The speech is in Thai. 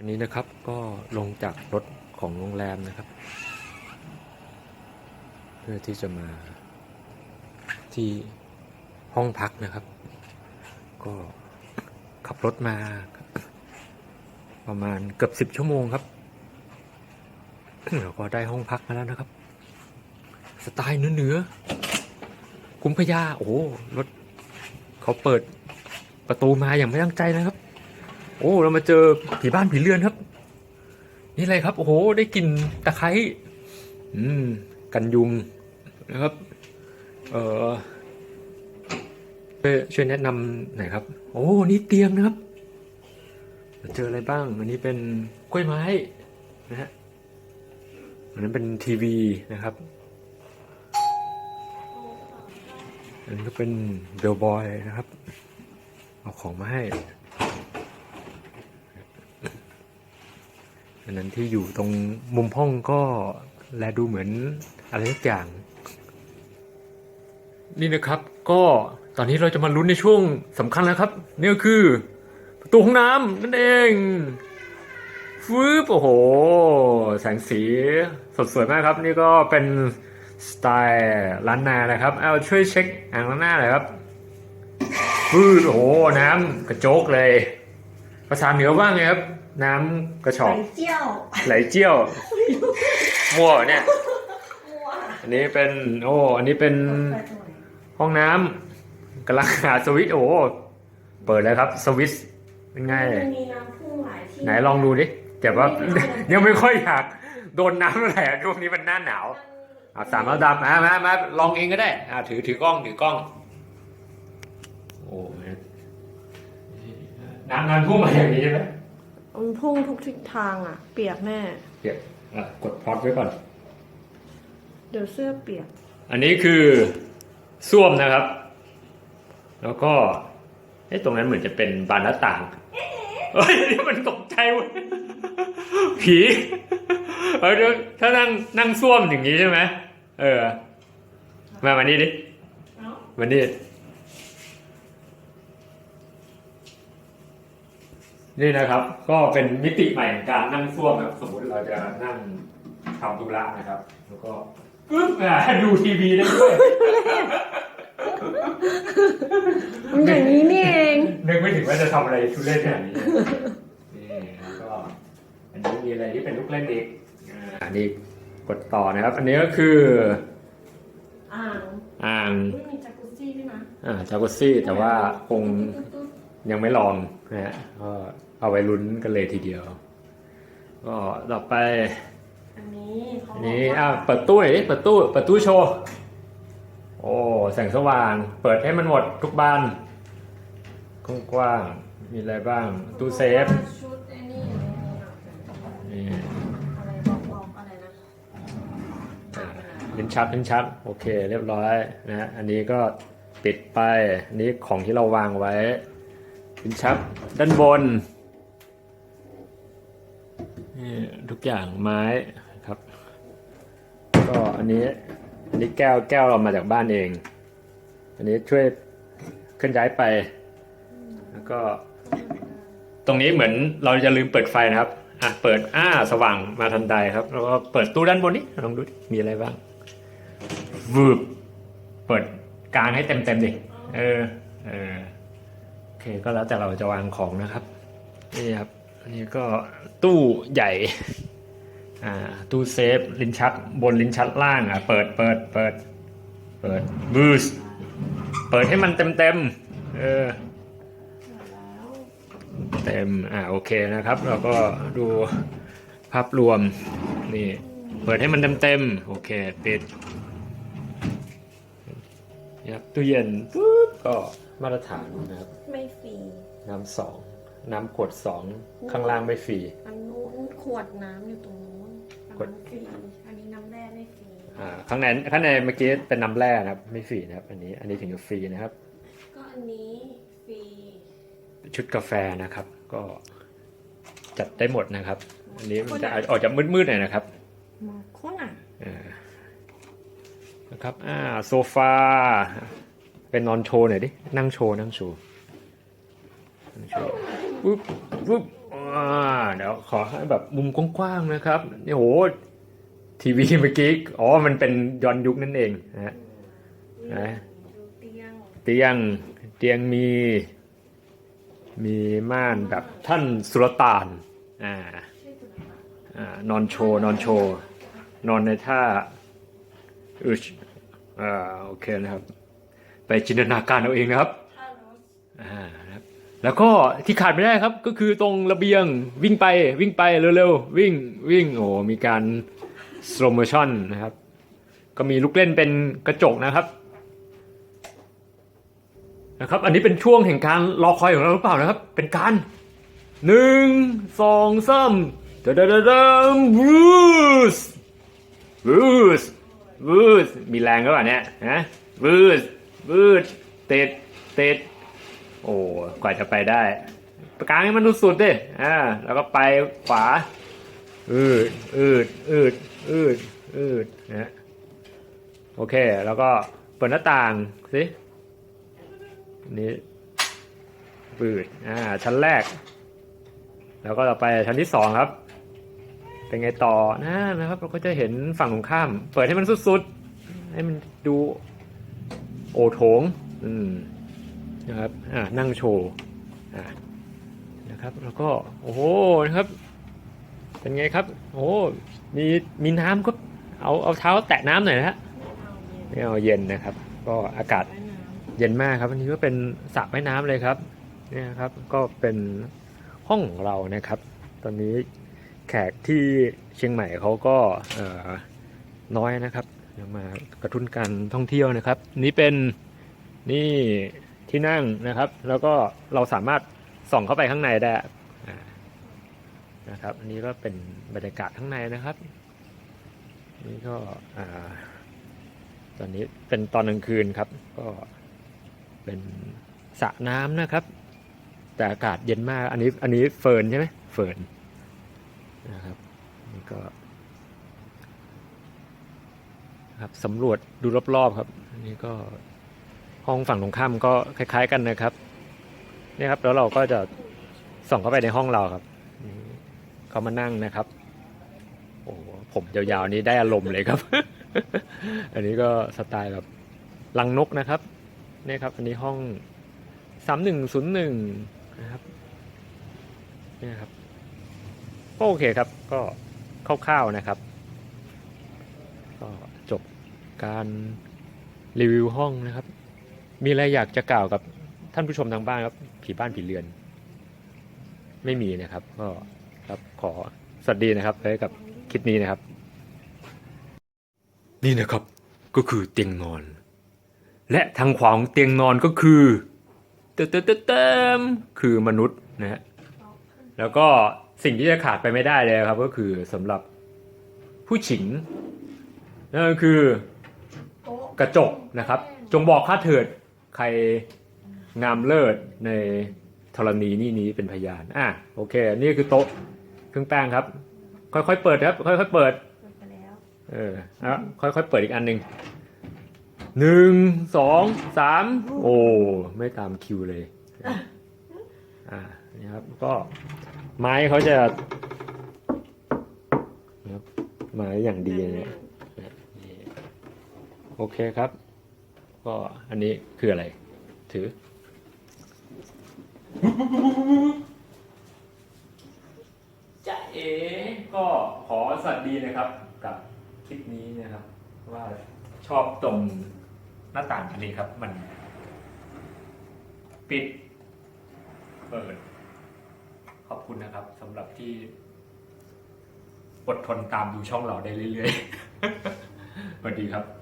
อันนี้นะครับก็ลงจากรถของโรงแรมนะครับ เพื่อที่จะมาที่ห้องพักนะครับ ก็ขับรถมา ประมาณเกือบสิบชั่วโมงครับเราก็ได้ห้องพักมาแล้วนะครับ สไตล์เนื้อๆคุ้มพยาโอ้รถเขาเปิดประตูมาอย่างไม่ตั้งใจนะครับ โอ้เรามาเจอผีบ้านผีเรือนครับ นี่อะไรครับ โอ้โห ได้กลิ่นตะไคร้อืม กันยุงนะครับ เออช่วยช่วยแนะนำหน่อยครับ โอ้ นี่เตียงนะครับเราเจออะไรบ้าง อันนี้เป็นกล้วยไม้นะฮะอันนั้นเป็นทีวีนะครับ อันนี้ก็เป็นเบลบอยนะครับ เอาของมาให้ อันนั้นที่อยู่ตรงมุมห้องก็แลดูเหมือนอะไรสักอย่าง นี่นะครับ ก็ตอนนี้เราจะมาลุ้นในช่วงสำคัญแล้วครับนี่ก็คือประตูห้องน้ำนั่นเองฟืบโอ้โห แสงสีสดสวยมากครับ นี่ก็เป็นสไตล์ล้านนานะครับ เอาช่วยเช็คอ่างล้างหน้าหน่อยครับฟืดโอ้โหน้ำกระโจกเลย ภาษาเหนือว่าไงครับ น้ำกระชอกไหลเจี้ยวไหลเจี้ยวมั่วเนี่ยมัวอันนี้เป็นโอ้อันนี้เป็นเปิดหน่อยห้องน้ำกำลังหาสวิตช์โอ้เปิดแล้วครับ สวิตช์เป็นไงมันมีน้ำพุ่งหลายที่ไหนลองดูดิแต่ว่ายังไม่ค่อยอยากโดนน้ำแหละช่วงนี้มันหน้าหนาวอะสามแล้วดำอะมามาลองเองก็ได้อะถือถือกล้องถือกล้อง โอ้ น้ำน้ำท่วมมาอย่างนี้ใช่ไหมมันพุ่งทุกทิศทางอะ เปียกแน่เดี๋ยวอะกดพอดไว้ก่อน เดี๋ยวเสื้อเปียก อันนี้คือส้วมนะครับ แล้วก็ไอ้ตรงนั้นเหมือนจะเป็นบานหน้าต่างเฮ้ยนี่มันตกใจเว้ยผีเออเดี๋ยวถ้านั่งนั่งส้วมอย่างนี้ใช่ไหมเออ มามานี่ดิเอ้ามานี่ นี่นะครับ ก็เป็นมิติใหม่ของการนั่งส้วมครับสมมติเราจะนั่งทำธุระนะครับ แล้วก็ปึ๊บอะดูทีวีได้ด้วยมันอย่างนี้นี่เองนึกไม่ถึงว่าจะทำอะไรทุเรศขนาดนี้นี่แล้วก็อันนี้มีอะไรที่เป็นลูกเล่นอีกอ่าอันนี้กดต่อนะครับ อันนี้ก็คือ อ่างอ่างไม่มีจักรุซี่ด้วยนะอ่าจากุซี่แต่ว่าคงยังไม่ลองนะฮะก็ เอาไว้ลุ้นกันเลยทีเดียว ก็ต่อไป อันนี้เขาอันบนี้อกอ่าว่าเปิดตู้หน่อยดิเปิดตู้เปิดตู้โชว์ โอ้แสงสว่าง เปิดให้มันหมดทุกบานกว้างๆมีอะไรบ้าง ตู้เซฟชุดไอ้นี่อะไรเนี่ยนี่อะไรบอกบอกอะไรนะอ่างอะไรลิ้นชักลิ้นชักโอเค เรียบร้อยนะฮะอันนี้ก็ปิดไปอันนี้ของที่เราวางไว้ลิ้นชักด้านบน นี่ทุกอย่างไม้ครับ ก็อันนี้อันนี้แก้วแก้วเรามาจากบ้านเอง อันนี้ช่วยเคลื่อนย้ายไป แล้วก็ ตรงนี้เหมือนเราจะลืมเปิดไฟนะครับอะเปิดอ่าสว่างมาทันใดครับ แล้วก็เปิดตู้ด้านบนนี้ลองดูมีอะไรบ้างวืบเปิดกลางให้เต็มเต็มๆดิเออเออโอเคก็แล้วแต่เราจะวางของนะครับนี่ครับ นนี้ก็ตู้ใหญ่อ่าตู้เซฟลิ้นชักบนลิ้นชักล่างอะเปิดเปิดเปิดเปิดบูสเปิดให้มันเต็มเต็มๆเออแล้วเต็มอ่าโอเคนะครับ เราก็ดูภาพรวมนี่เปิดให้มันเต็มเต็มๆโอเคปิดนี่ครับตู้เย็นปุ๊บก็มาตรฐานนะครับ ไม่ฟรีน้ำสอง น้ำขวดสองข้างล่างไม่ฟรี อันนู้นขวดน้ำอยู่ตรงนู้นอันกดนั้นฟรีอันนี้น้ำแร่ไม่ฟรีอ่าข้างในข้างในเมื่อกี้เป็นน้ำแร่นะครับ ไม่ฟรีนะครับ อันนี้อันนี้ถึงจะฟรีนะครับ ก็อันนี้ฟรีชุดกาแฟนะครับ ก็จัดได้หมดนะครับ อันนี้มันจะออกจากมืดๆหน่อยนะครับ มาโคนอะอ่านะครับ อ่า โซฟา เป็นนอนโชว์หน่อยดิ นั่งโชว์ นั่งโชว์นั่งโชว์ ปุ๊บปุ๊บอ่าเดี๋ยวขอให้แบบมุมกว้างๆนะครับนี่โหทีวีเมื่อกี้อ๋อมันเป็นย้อนยุคนั่นเองนะฮะนี่นะดูเตียงเตียงเตียงมี มีม่านแบบท่านสุลต่านอ่าใช่ตัวไหนวะอ่านอนโชว์นอนโชว์นอนในท่าอึชอ่าโอเคนะครับ ไปจินตนาการเอาเองนะครับถ้าโน้ตอ่านะครับ แล้วก็ที่ขาดไม่ได้ครับก็คือตรงระเบียงวิ่งไปวิ่งไปเร็วๆวิ่งวิ่งโอ้มีการ slow motion นะครับ ก็มีลูกเล่นเป็นกระจกนะครับนะครับ อันนี้เป็นช่วงแห่งการรอคอยของเราหรือเปล่านะครับ เป็นการหนึ่งสองสามเดดเดดบรูซบรูซบรูซมีแรงก็ปล่าเนี่ยฮะบรูซบรูซติดติด โอ้กว่าจะไปได้กลางให้มันสุดๆดิอ่าแล้วก็ไปขวาอืดอืดอืดอืดอืดนะโอเค แล้วก็เปิดหน้าต่างสินนี้ปืดอ่าชั้นแรก แล้วก็ต่อไปชั้นที่สองครับ เป็นไงต่อนะนะครับ เราก็จะเห็นฝั่งตรงข้าม เปิดให้มันสุดๆ ให้มันดู โอโถง อืม นะครับอ่านั่งโชว์อ่านะครับ แล้วก็โอ้โหนะครับ เป็นไงครับ โอ้มีมีน้ำก็เอาเอาเท้าแตะน้ำหน่อยนะฮะไม่เอาเย็นนะครับ ก็อากาศเย็นมากครับอันนี้ก็เป็นสระว่ายน้ำเลยครับเนี่ยครับก็เป็นห้องของเรานะครับ ตอนนี้แขกที่เชียงใหม่เขาก็เออน้อยนะครับมากระตุ้นการท่องเที่ยวนะครับ นี่เป็นนี่ ที่นั่งนะครับ แล้วก็เราสามารถส่องเข้าไปข้างในได้นะครับ อันนี้ก็เป็นบรรยากาศข้างในนะครับ นี่ก็ตอนนี้เป็นตอนกลางคืนครับ ก็เป็นสระน้ำนะครับ แต่อากาศเย็นมาก อันนี้อันนี้เฟิร์นใช่ไหมเฟิร์นนะครับนี่ก็ครับสำรวจดูรอบๆครับอันนี้ก็ ห้องฝั่งตรงข้ามก็คล้าย ๆ กันนะครับเนี่ยครับแล้วเราก็จะส่องเข้าไปในห้องเราครับเขามานั่งนะครับโอ้โหผมยาวๆนี้ได้อารมณ์เลยครับ อันนี้ก็สไตล์แบบลังนกนะครับเนี่ยครับ อันนี้ห้องสามหนึ่งศูนย์หนึ่งนะครับเนี่ยครับก็โอเคครับก็คร่าวๆนะครับ ก็จบการรีวิวห้องนะครับ มีอะไรอยากจะกล่าวกับท่านผู้ชมทางบ้านครับ ผีบ้านผีเรือน ไม่มีนะครับ ก็ครับขอสวัสดีนะครับไว้กับคลิปนี้นะครับ นี่นะครับ ก็คือเตียงนอน และทางขวาของเตียงนอนก็คือเติมเติมเติมเติมคือมนุษย์นะฮะำแล้วก็สิ่งที่จะขาดไปไม่ได้เลยครับ ก็คือสำหรับผู้หญิงนั่นก็คือโต๊ะกระจกนะครับ จงบอกข้าเถิด ใครงามเลิศในธรณีนี่นี้เป็นพยาน อะโอเค นี่คือโต๊ะเครื่องแป้งครับ ค่อยๆเปิดครับ ค่อยๆเปิดเปิดไปแล้วเออแล้วค่อยๆเปิดอีกอันหนึ่งหนึ่งสองสามโอ้ไม่ตามคิวเลยอ่านี่ครับก็ไม้เขาจะนะครับไม้อย่างดีเนี่ยนี่โอเคครับ ก็อันนี้คืออะไร ถือ จะเอ๋ก็ขอสวัสดีนะครับ กับคลิปนี้นะครับ ว่าชอบตรงหน้าต่างอันนี้ครับ มัน ปิด เปิด ขอบคุณนะครับสำหรับที่อดทนตามดูช่องเราได้เรื่อยๆ สวัสดีครับ